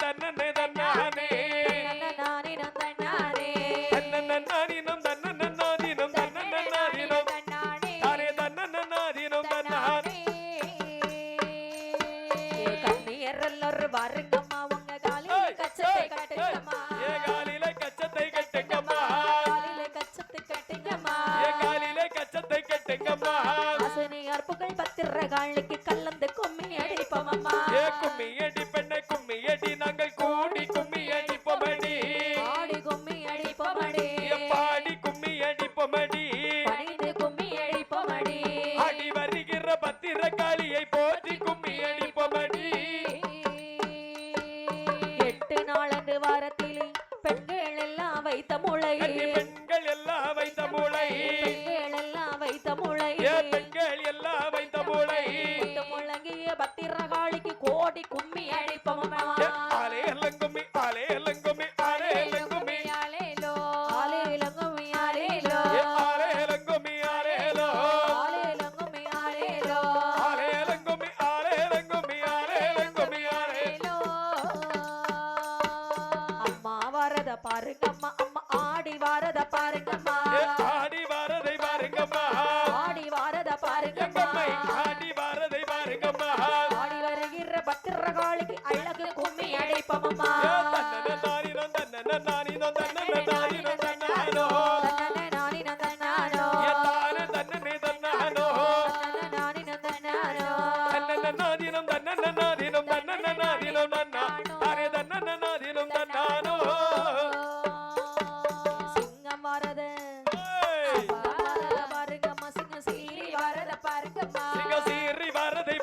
தன்னே தன்னானே நானினம் தன்னானே. தன்னே நானினம் தன்னே நானினம் தன்னே நானினம் தன்னானே தானே தன்னே நானினம் தன்னானே கண்ணியரல்லர் வாருங்கம்மா உங்க காலில கச்சத்தை ஏ கும்மி அடிப்பெண்ணை கும்மி ಮಾಡಿಕೊಂಡು பத்திரகாளிக்கு அழகு கும்மி அடைப்பமம்மா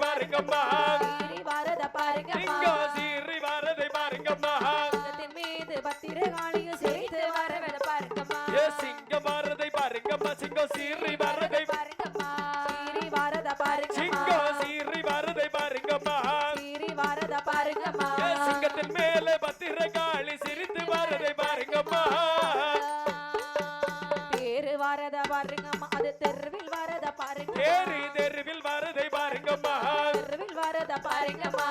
பாருங்கம்மா. சிங்கம் சீறி வரதை பாருங்கப்பா சீறி வரத பாருங்க சிங்கம் சீறி வரதை பாருங்கப்பா சீறி வரத பாருங்கப்பா சிங்கத்தின் மேல பத்திர காளி சிரித்து வரதை பாருங்கப்பா தேரு வரத பாருங்கம்மா. அது தெருவில் வரத பாருங்க தேரு தெருவில் வரதை பாருங்கம்மா. தெருவில் வரத பாருங்கம்மா.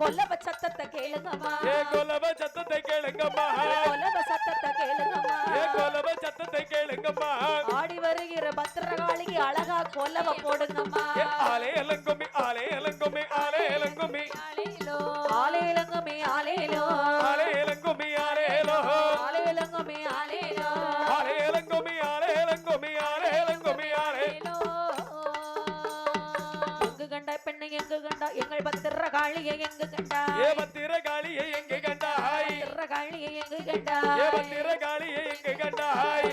கொல்லவ சத்தத்தை கேளுங்கம்மா. ஏ கொல்லவ சத்தத்தை கேளுங்கம்மா. கொல்லவ சத்தத்தை கேளுங்கம்மா. ஏ கொல்லவ சத்தத்தை கேளுங்கம்மா. ஆடி வருகிற பத்திரகாளிக்கு அழகா கொல்லவ போடுங்கம்மா. ஏ ஆலே எல்லாம் பத்திர காளி எங்கு கண்டாய்? பத்திர காளி எங்கு கண்டாய்?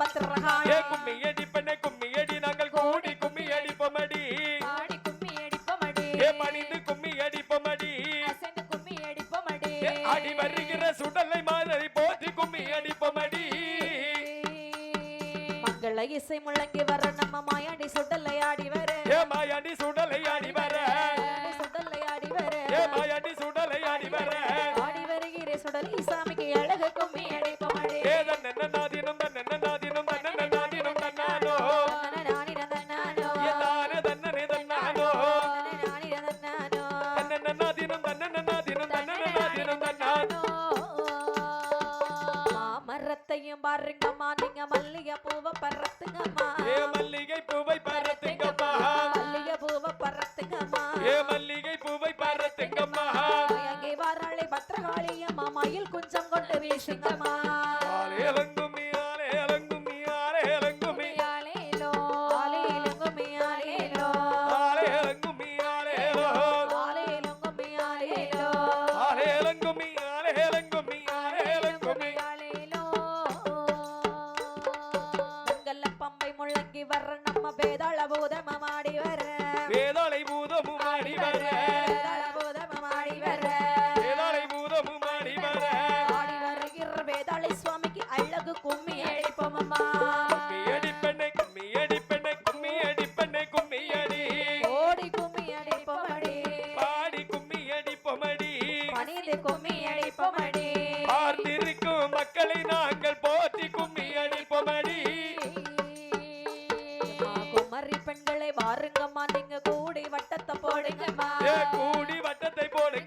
பத்ரகாய கும்மி அடிப்பமடி. பாடி கும்மி அடிப்பமடி. ஏ பணிந்து கும்மி அடிப்பமடி. அசந்து கும்மி அடிப்பமடி. அடி வருகிற சுடலை மாதிரி கும்மி அடிப்பமடி. மங்கள இசை முழங்கி வரணும் குஞ்சம் கொண்டு வீசுங்கம்மா that they bought it.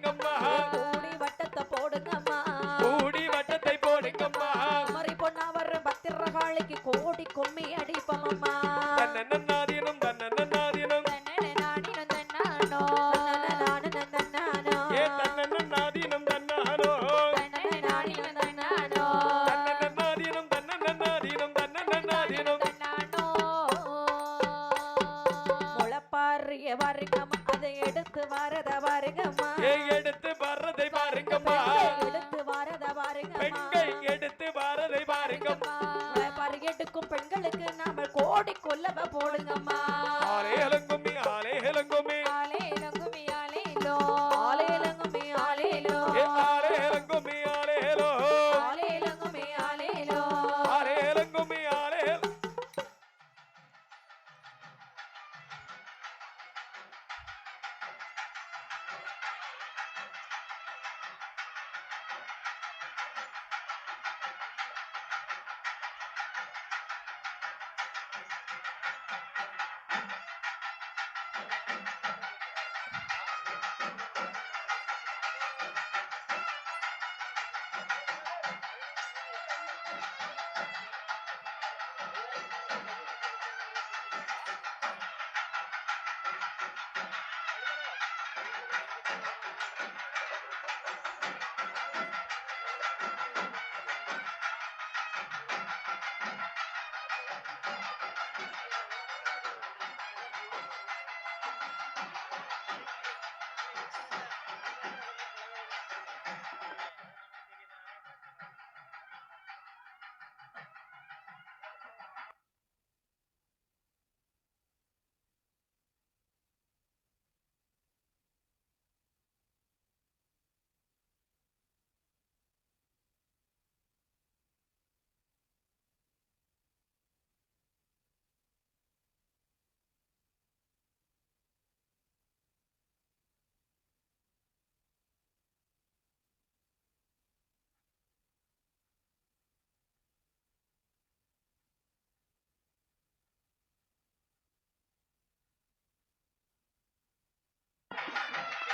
வாரத பாருங்கம்மா எடுத்து வர்றதை பாருங்கம்மா. எடுத்து வரத பாருங்கம்மா பெண்கள் எடுத்து வாரதை பாருங்கம்மா. பருகெடுக்கும் பெண்களுக்கு நாம கோடி கொல்லவ போடுங்கம்மா.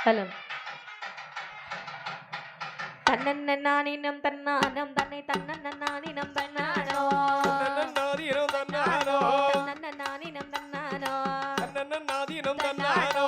ஹலோ தன்னன்ன நானினம் தன்னானம் தன்னை தன்னன்ன நானினம் தன்னானோ? நானினம் தன்னானோ? தன்னன்ன நானினம் தன்னானோ? தன்னன்ன நானினம் தன்னானோ?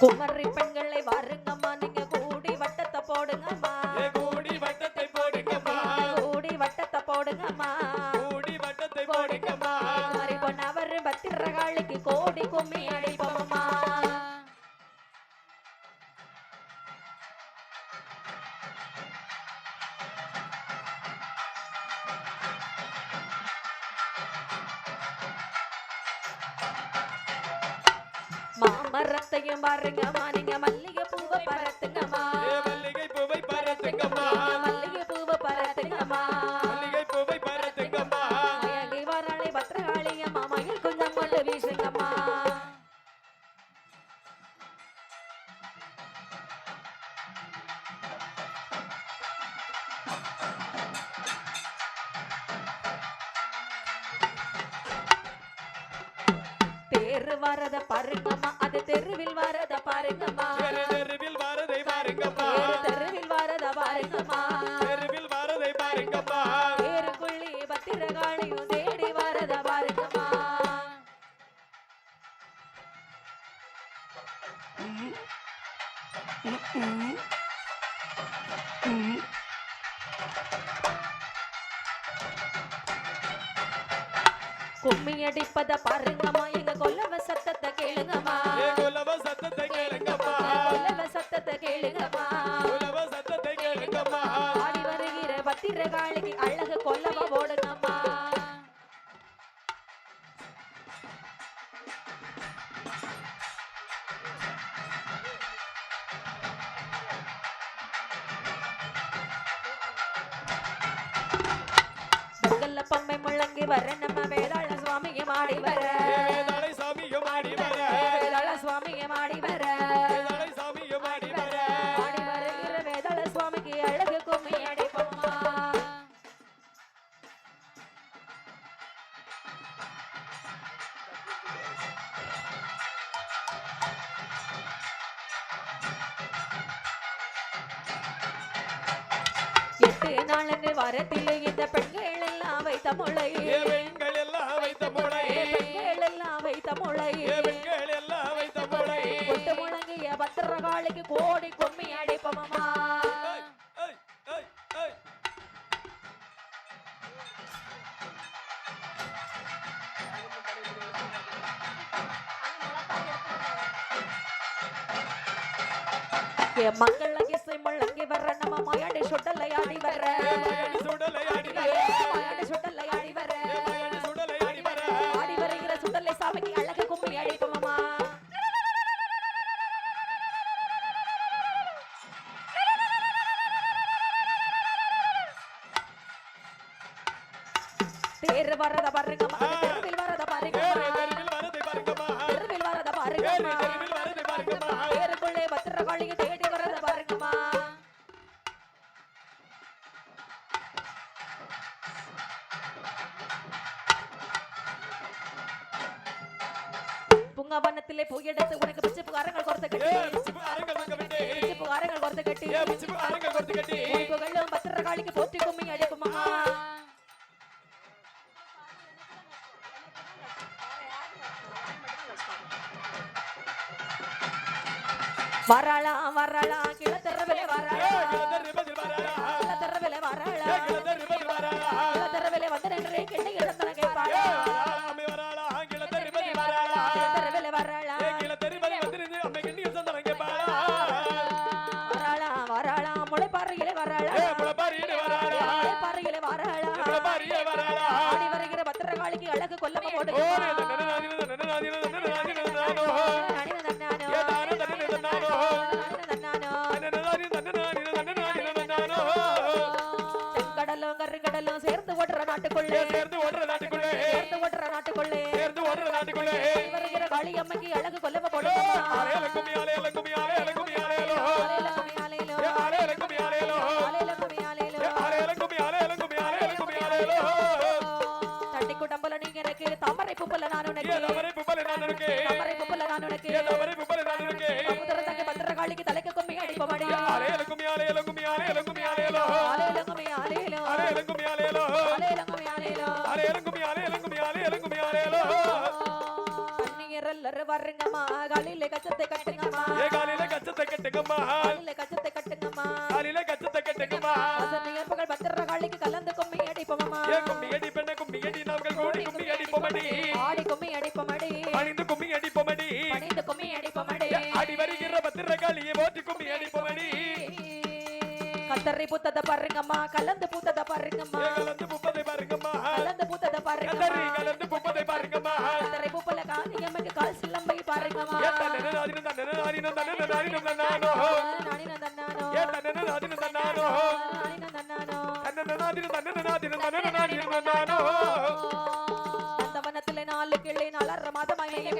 குமரி பெண்களை வாருங்கம்மா நீங்க கூடி வட்டத்தை போடுங்கம்மா. கூடி வட்டத்தை போடுங்கம்மா. கூடி வட்டத்தை போடுங்கம்மா. கூடி வட்டத்தை போடுங்கம்மா. குமரி பொன்னவர் பத்திரகாளிக்கு கோடி கும்மி அடிப்போம். மாமரத்தையும் பாருங்கம்மா நீங்க மல்லிகை பூவை பரத்துங்கம்மா தேரு வரத பாருங்கம்மா அது தெருவில் வரத பாருங்கம்மா. கும்மி அடிப்பத பாருங்கம்மா. எங்க கொல்லவ சத்தத்தை கேளுங்கம்மா. ஏ குலவ சத்தத்தை கேளுங்கம்மா. கொல்லவ சத்தத்தை கேளுங்கம்மா. குலவ சத்தத்தை கேளுங்கம்மா. ஆடி வருகிற பத்திரகாளிக்கு அழகு கொல்லவ மங்கல்ல பம்மை முழங்கி வர நம்ம வேதாள சுவாமியை மாடி வர. வேதாளை சாமியும் ஆடி வர. வேதாள சுவாமியை மாடி வர. வேதாளை சாமியும் ஆடி வர. ஆடி வருகிற வேதாள சுவாமிக்கு அழகு கும்மி அடிப்போம்மா எட்டு நாளுங்க வரத்தில் இந்த பெண்கள் எல்லாம் வைத்த முளை வைத்த முளை. எல்லாம் வைத்த முளை. எல்லாம் வைத்த முளை. கொட்டு முழங்கிய பத்திரகாளிக்கு கோடி கும்மி அடிப்போம்மா. ஏய், ஏய், ஏய், ஏய். என் மங்கள முழங்கி வர்ற நம்ம மயாடி சுடலை ஆடி வர்ற. புங்கவனத்திலே பூயெடுத்து உனக்கு பிச்சு புகாரங்கள் கொடுத்து கட்டி. பிச்சு புகாரங்கள் கொடுத்து கட்டி. பிச்சு அரங்க கொடுத்து கட்டி. புகழும் பத்திரகாளிக்கு போற்றி கும்மி அடிக்குமா வராளா வராளா கடலும் சேர்ந்து ஓடுற நாட்டுக்குள்ளே சேர்ந்து ஓடுற நாட்டுக்குள்ளே சேர்ந்து ஓடுற நாட்டுக்குள்ளே சேர்ந்து ஓடுற நாட்டுக்குள்ளே வருகிற காளியம்மக்கு அழகு கொல்லம போடுங்க ஆலேல கும்மி ஆலேல கும்மி ஆலேல கும்மி ஆலேலோ ஆலேல கும்மி ஆலேலோ ஏ ஆலேல கும்மி ஆலேலோ ஆலேல கும்மி ஆலேல கும்மி ஆலேலோ தட்டி குடம்பல நீங்க எனக்கு தாமரை பூப்பல நான் உனக்கு தவறை புப்பல நான் உனக்கு தாமரை பூப்பல நான் உனக்கு தவறை புப்பல நான் உனக்கு சமுத்திர தங்க பத்திரகாளிக்கு தலைக்கு கும்மி அடிப்பமடி ஆலேல கும்மி ஆலேல கும்மி ஆலேல கும்மி ஆலேலோ ஆலேல கும்மி ஆலேல கும்மி ஆலேல கும்மி ஆலேலோ கண்ணியரெல்லரும் வருங்கம்மா காலில கச்சத்தை கட்டுங்கம்மா. ஏ காலில கச்சத்தை கட்டுங்கம்மா. காலில கச்சத்தை கட்டுங்கம்மா. காலில கச்சத்தை கட்டுங்கம்மா. வசந்தியற்புகள் பத்திரகாளிக்கு கலந்து கும்மி அடிப்போம்மா ஏ கும்மி அடி பெண்ண கும்மி அடி நாங்கள் கூடி கும்மி அடிப்போமடி. ஆடி கும்மி அடிப்பமடி. பணிந்து கும்மி அடிப்போமடி. பணிந்து கும்மி அடிப்பமடி. அடி வருகிற பத்திரகாளியை போற்றி கும்மி அடிப்போமடி. கத்தரி பூத்தத பாருங்கம்மா. கலந்து பூத்தத பாருங்கம்மா. கலந்து பூப்பதை பாருங்கம்மா. கலந்து பூத்தத பாருங்கம்மா. கத்தரி கலந்து பூப்பதை பாருங்கம்மா. கத்தரி பூப்பல காணி எமக்கு கால் சிலம்பை பாருங்கம்மா. ஏத்தன நாதின தன்ன நாதின தன்ன நாதின தன்னானோ. நாதின தன்னானோ. ஏத்தன நாதின அந்த வனத்திலே நாலு கிளை நாலரை மாதமாய் மேய